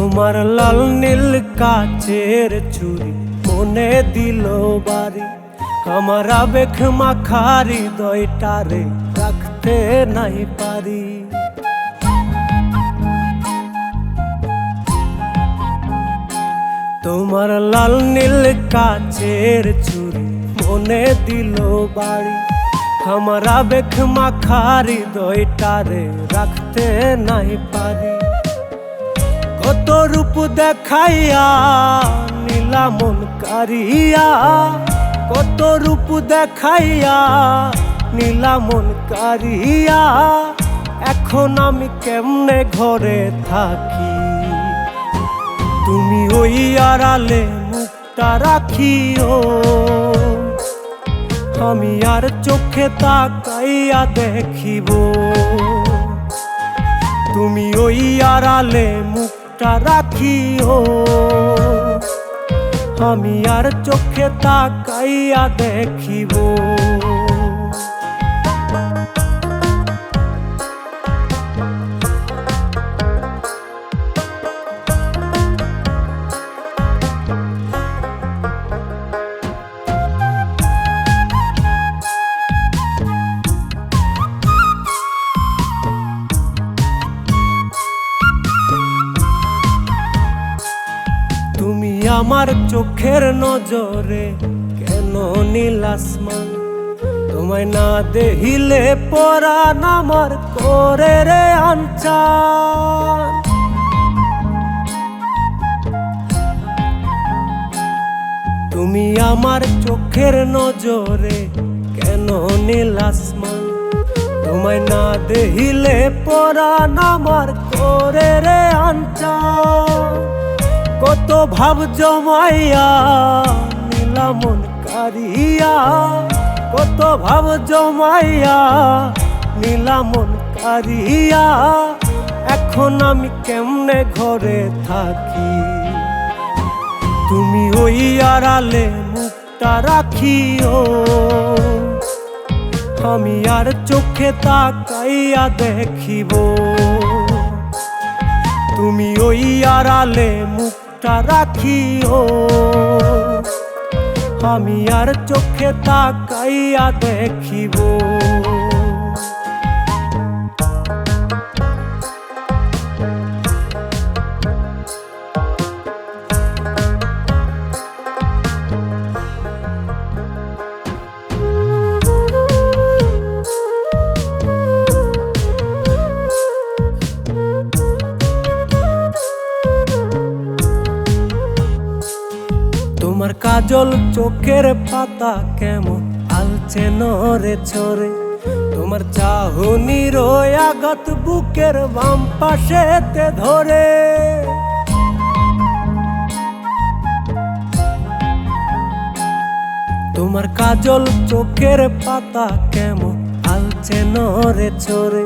তোমার লাল নীল কাচের চুরি মনে দিল বাড়ি। আমার আবেগ মাখারি দয়টারে রাখতে নাই পারি। তোমার লাল নীল কাচের চুরি মনে দিল বাড়ি। আমার আবেগ মাখারি দয়টারে রাখতে নাই পারি। কত রূপ দেখাইয়া, নীলা মন কারিয়া কত রূপ দেখাইয়া, নীলা মন কারিয়া এখন আমি কেমনে ঘরে থাকি? তুমি ওই আড়ালে মুখটা রাখিও। আমি আর চোখে তাকাইয়া দেখিব। তুমি ওই আড়ালে মুখটা রাখিও। আমি আর চোখে তাকাইয়া দেখিব। আমার চোখের নজরে কেন নীল আসমান? তোমায় না দেহিলে পরাণ আমার করে রে তুমি আমার চোখের নজরে কেন নীল আসমান? তোমায় না দেহিলে পরাণ আমার করে রে আনচান কত ভাব জমাইয়া নীলা মন কারিয়া কত ভাব জমাইয়া নীলা মন কারিয়া এখন আমি কেমনে ঘরে থাকি? তুমি ওই আড়ালে মুখটা রাখিও, আমি আর চোখে তাকাইয়া দেখিব। তুমি ওই আড়ালে মুখটা রাখিও। আমি আর চোখে তাকাইয়া দেখিব। তোমার কাজল চোখের পাতা কেমন? আলছে নরে ছরে তোমার চাহনির আঘাত বুকের বাম পাশেতে ধরে। তোমার কাজল চোখের পাতা কেমন? আলছে নরে ছরে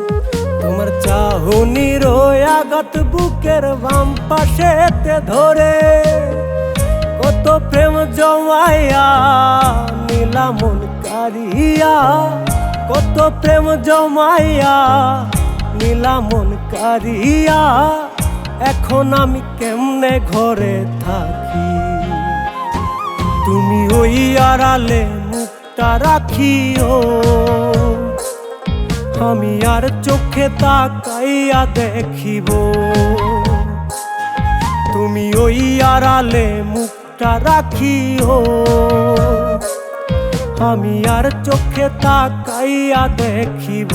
তোমার চাহনির আঘাত বুকের বাম পাশেতে ধরে। কত প্রেম জমাইয়া নীলা মন কারিয়া কত প্রেম জমাইয়া নীলা মন কারিয়া এখন আমি কেমনে ঘরে থাকি? তুমি ওই আড়ালে মুখটা রাখিও। আমি আর চোখে তাকাইয়া দেখিব। তুমি ওই আড়ালে মুখটা রাখিও। আমি আর চোখে তাকাইয়া দেখিব।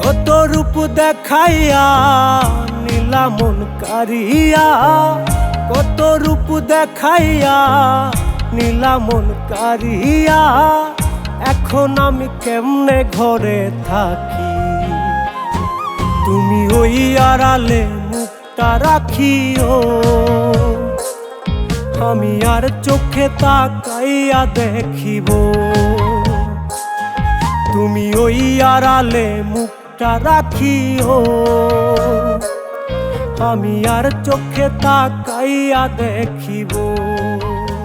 কত রূপ দেখাইয়া নীলা মন কারিয়া কত রূপ দেখাইয়া নীলা মন কারিয়া এখন আমি কেমনে ঘরে থাকি? তুমি ওই আড়ালে মুখটা রাখিও। আমি আর চোখে তাকাইয়া দেখিব। তুমি ওই আড়ালে মুখটা রাখিও। আমি আর চোখে তাকাইয়া দেখিব।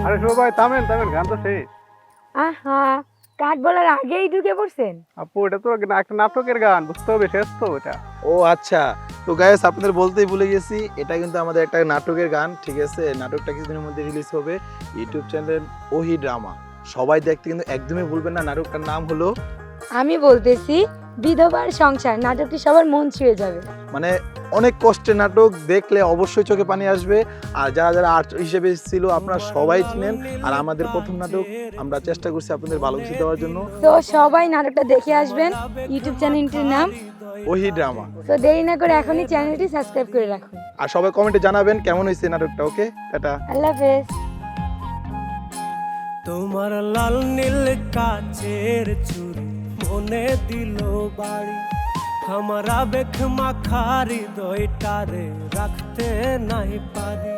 আরে শুভ ভাই থামেন থামেন গান তো শেষ। আহা কাঠ বলার আগেই ঢুকে পড়ছেন। আপু এটা তো একটা নাটকের গান বুঝতে হবে শেষ তো এটা। ও আচ্ছা তো গায়েস আপনাদের বলতেই ভুলে গেছি এটা কিন্তু আমাদের একটা নাটকের গান ঠিক আছে? নাটকটা কিছুদিনের মধ্যে রিলিজ হবে ইউটিউব চ্যানেল ওহি ড্রামা সবাই দেখতে কিন্তু একদমই ভুলবেন না নাটকটার নাম হলো আমি বলতেছি বিধবার সংসার নাটকটি সবার মন ছুঁয়ে যাবে। মানে অনেক কষ্টের নাটক দেখলে অবশ্যই চোখে পানি আসবে। আর যারা যারা আর্ট হিসেবে ছিল আপনারা সবাই চিনেন। আর আমাদের প্রথম নাটক আমরা চেষ্টা করছি আপনাদের ভালো কিছু দেওয়ার জন্য। তো সবাই নাটকটা দেখে আসবেন। ইউটিউব চ্যানেলটির নাম। ওহি ড্রামা। তো দেরি না করে এখনই চ্যানেলটি সাবস্ক্রাইব করে রাখুন। আর সবাই কমেন্টে জানাবেন কেমন হয়েছে নাটকটা ওকে? টাটা। আল্লাহ হাফেজ। তোমার লাল নীল কাচের চুরি মনে দিল বাড়ি। আমার আবেগ মাখারি দইটারে রাখতে নাই পারি